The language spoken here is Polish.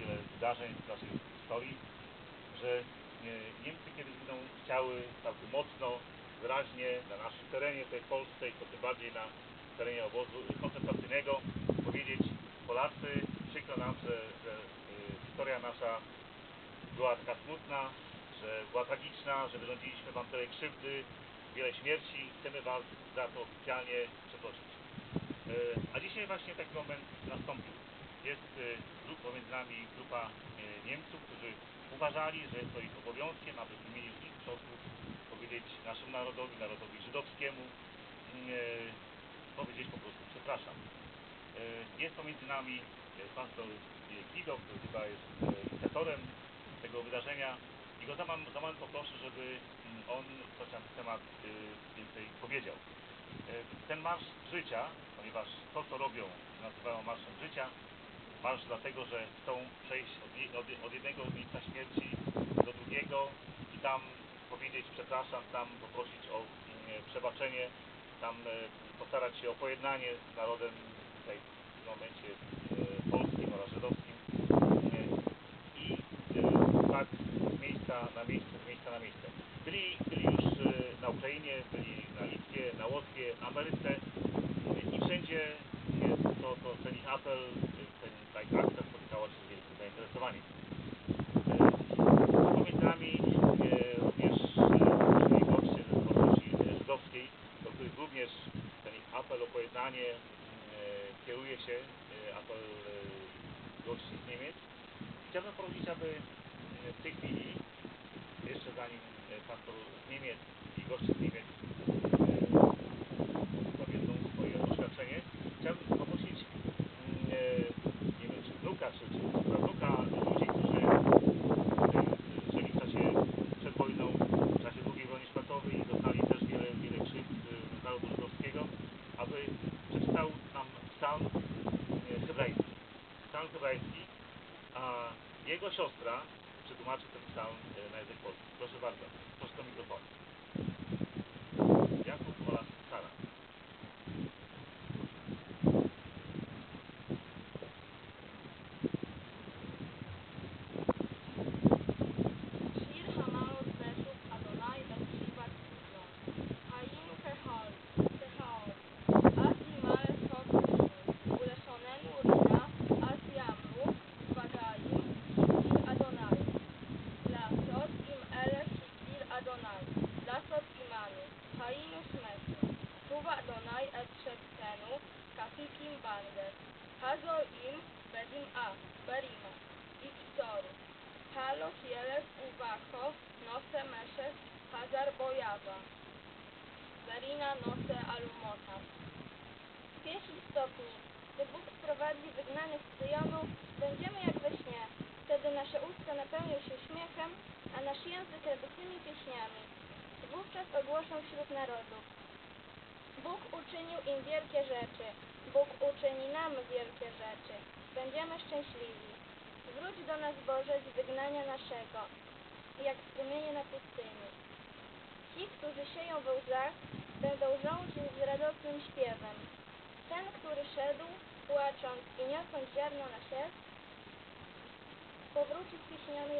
wiele wydarzeń w naszej historii, że e, Niemcy kiedyś będą chciały całkiem mocno, wyraźnie na naszym terenie, w Polsce i to tym bardziej na terenie obozu koncentracyjnego powiedzieć Polacy, przykro nam, że, że e, historia nasza była taka smutna, że była tragiczna, że wyrządziliśmy Wam tyle krzywdy, wiele śmierci. Chcemy Was za to oficjalnie przeprosić. E, A dzisiaj właśnie taki moment nastąpił. Jest e, pomiędzy nami grupa e, Niemców, którzy uważali, że jest to ich obowiązkiem, aby w imieniu ich przodków powiedzieć naszemu narodowi, narodowi żydowskiemu, mm, e, powiedzieć po prostu przepraszam. Jest pomiędzy nami pastor Kido, który chyba jest inicjatorem tego wydarzenia i go za moment, za moment poproszę, żeby mm, on coś na ten temat więcej powiedział. Ten marsz życia, ponieważ to co robią nazywają marszem życia, marsz dlatego, że chcą przejść od, od, od jednego miejsca śmierci do drugiego i tam powiedzieć przepraszam, tam poprosić o mm, przebaczenie, tam e, postarać się o pojednanie z narodem tutaj w momencie e, polskim oraz żydowskim. I e, tak z miejsca na miejsce, z miejsca na miejsce. Byli, byli już na Ukrainie, byli na Litwie, na Łotwie, Ameryce e, i wszędzie to, to ten ich apel, e, ich akcja spotykała się z wielkim zainteresowaniem. E, Pomiędzy nami e, również e, przybyli goście ze społeczności żydowskiej, do których również ten ich apel o pojednanie e, kieruje się, e, apel e, gości z Niemiec. Chciałbym prosić, aby e, w tej chwili, jeszcze zanim e, pastor z Niemiec i goście z Niemiec e, powiedzą Psalm hebrajski, a jego siostra przetłumaczy ten psalm e, na język polski. Proszę bardzo, proszę do mikrofonu. bandę. Hazo im bedim a, berimo, iktoru. Halo hieles uwacho, nose meszes, hazar bojawa. Zarina nose alumota. W pierwszym stopniu, gdy Bóg sprowadzi wygnanych z Syjonu, będziemy jak we śnie. Wtedy nasze usta napełnią się śmiechem, a nasz język radosnymi pieśniami. Wówczas ogłoszą wśród narodów. Bóg uczynił im nam wielkie rzeczy. Będziemy szczęśliwi. Wróć do nas Boże z wygnania naszego, jak strumienie na pustyni. Ci, którzy sieją we łzach, będą rządzić z radosnym śpiewem. Ten, który szedł, płacząc i niosąc ziarno na sierp, powróci z pieśniami